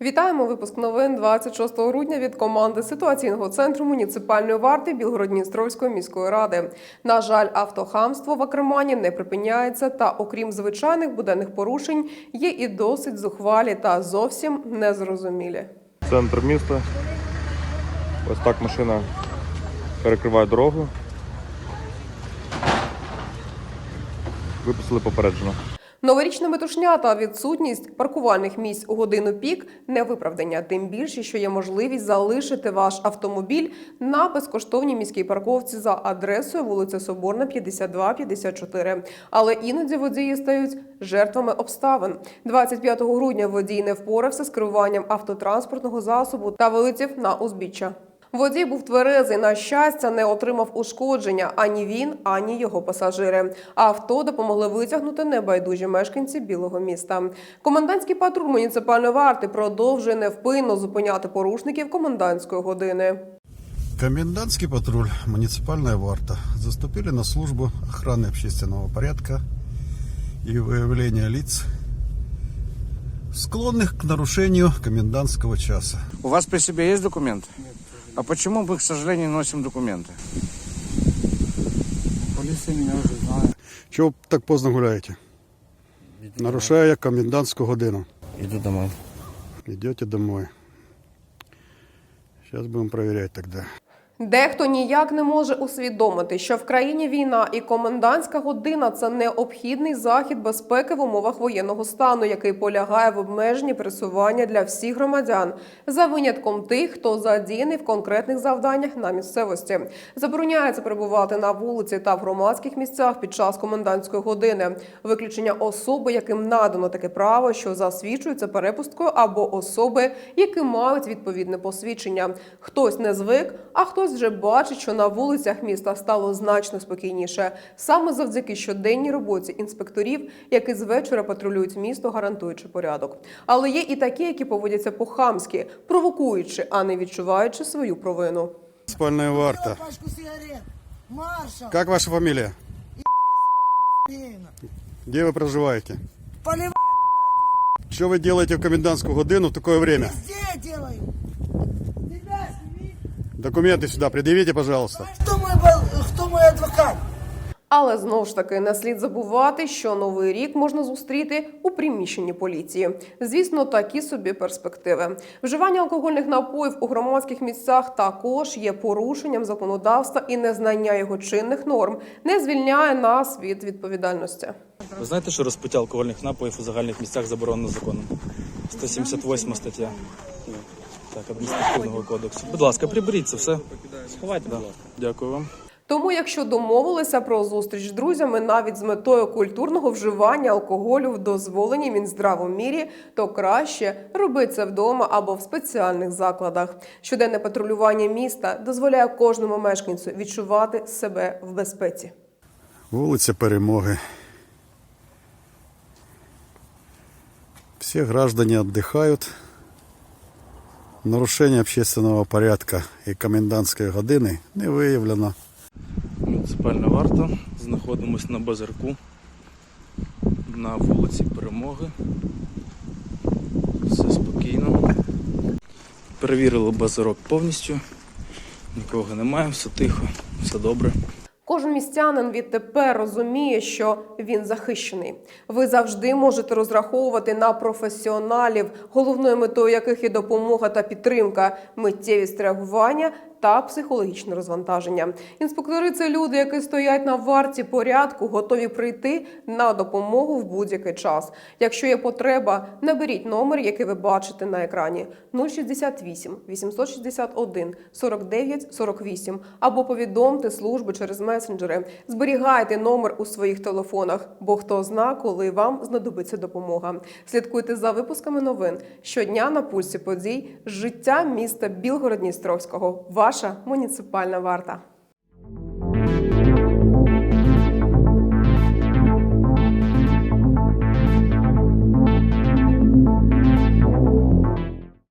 Вітаємо випуск новин 26 грудня від команди ситуаційного центру муніципальної варти Білгородністровської міської ради. На жаль, автохамство в Акремані не припиняється, та окрім звичайних буденних порушень, є і досить зухвалі та зовсім незрозумілі. Центр міста. Ось так машина перекриває дорогу. Виписали попереджено. Новорічна метушня та відсутність паркувальних місць у годину пік не виправдання. Тим більше, що є можливість залишити ваш автомобіль на безкоштовній міській парковці за адресою вулиця Соборна, 52-54. Але іноді водії стають жертвами обставин. 25 грудня водій не впорався з керуванням автотранспортного засобу та вилетів на узбіччя. Водій був тверезий, на щастя, не отримав ушкодження ані він, ані його пасажири. Авто допомогли витягнути небайдужі мешканці білого міста. Комендантський патруль муніципальної варти продовжує невпинно зупиняти порушників комендантської години. Комендантский патруль, муниципальная варта заступили на службу охраны общественного порядка и выявления лиц, склонных к нарушению комендантского часа. У вас при себе есть документы? А почему мы, к сожалению, носим документы? Полиция меня уже знает. Чего так поздно гуляете? Нарушая комендантскую годину. Иду домой. Идете домой. Сейчас будем проверять тогда. Дехто ніяк не може усвідомити, що в країні війна і комендантська година це необхідний захід безпеки в умовах воєнного стану, який полягає в обмеженні пересування для всіх громадян, за винятком тих, хто задіяний в конкретних завданнях на місцевості. Забороняється перебувати на вулиці та в громадських місцях під час комендантської години. Виключення особи, яким надано таке право, що засвідчується перепусткою, або особи, які мають відповідне посвідчення. Хтось не звик, а хтось вже бачить, що на вулицях міста стало значно спокійніше. Саме завдяки щоденній роботі інспекторів, які з вечора патрулюють місто, гарантуючи порядок. Але є і такі, які поводяться по-хамськи, провокуючи, а не відчуваючи свою провину. Муниципальная варта. Как ваша фамилия? Сергеевна. Где вы проживаете? Поливай Что вы в комендантскую годину в такое время? везде делаю. Документы сюда предъявите, пожалуйста. Кто мой, бал- кто мой адвокат? Але знову ж таки не слід забувати, що новий рік можна зустріти у приміщенні поліції. Звісно, такі собі перспективи. Вживання алкогольних напоїв у громадських місцях також є порушенням законодавства і незнання його чинних норм не звільняє нас від відповідальності. Ви знаєте, що розпиття алкогольних напоїв у загальних місцях заборонено законом? 178 стаття. Так, адміністративного кодексу. Будь ласка, приберіть це все. Сховайте, будь ласка. Дякую вам. Тому, якщо домовилися про зустріч з друзями навіть з метою культурного вживання алкоголю в дозволеній Мінздраву мірі, то краще робити це вдома або в спеціальних закладах. Щоденне патрулювання міста дозволяє кожному мешканцю відчувати себе в безпеці. Вулиця Перемоги. Все граждане отдыхают. Нарушение общественного порядка и комендантской години не виявлено. Муніципальна варта. Знаходимось на базарку на вулиці Перемоги. Все спокійно. Перевірили базарок повністю. Нікого немає, все тихо, все добре. Кожен містянин відтепер розуміє, що він захищений. Ви завжди можете розраховувати на професіоналів, головною метою яких є допомога та підтримка, миттєвість реагування та психологічне розвантаження. Інспектори це люди, які стоять на варті порядку, готові прийти на допомогу в будь-який час. Якщо є потреба, наберіть номер, який ви бачите на екрані 068 861 49 48 або повідомте службу через месенджери. Зберігайте номер у своїх телефонах, бо хто зна, коли вам знадобиться допомога. Слідкуйте за випусками новин щодня на пульсі подій життя міста Білгород-Дністровського. Ваша муніципальна варта.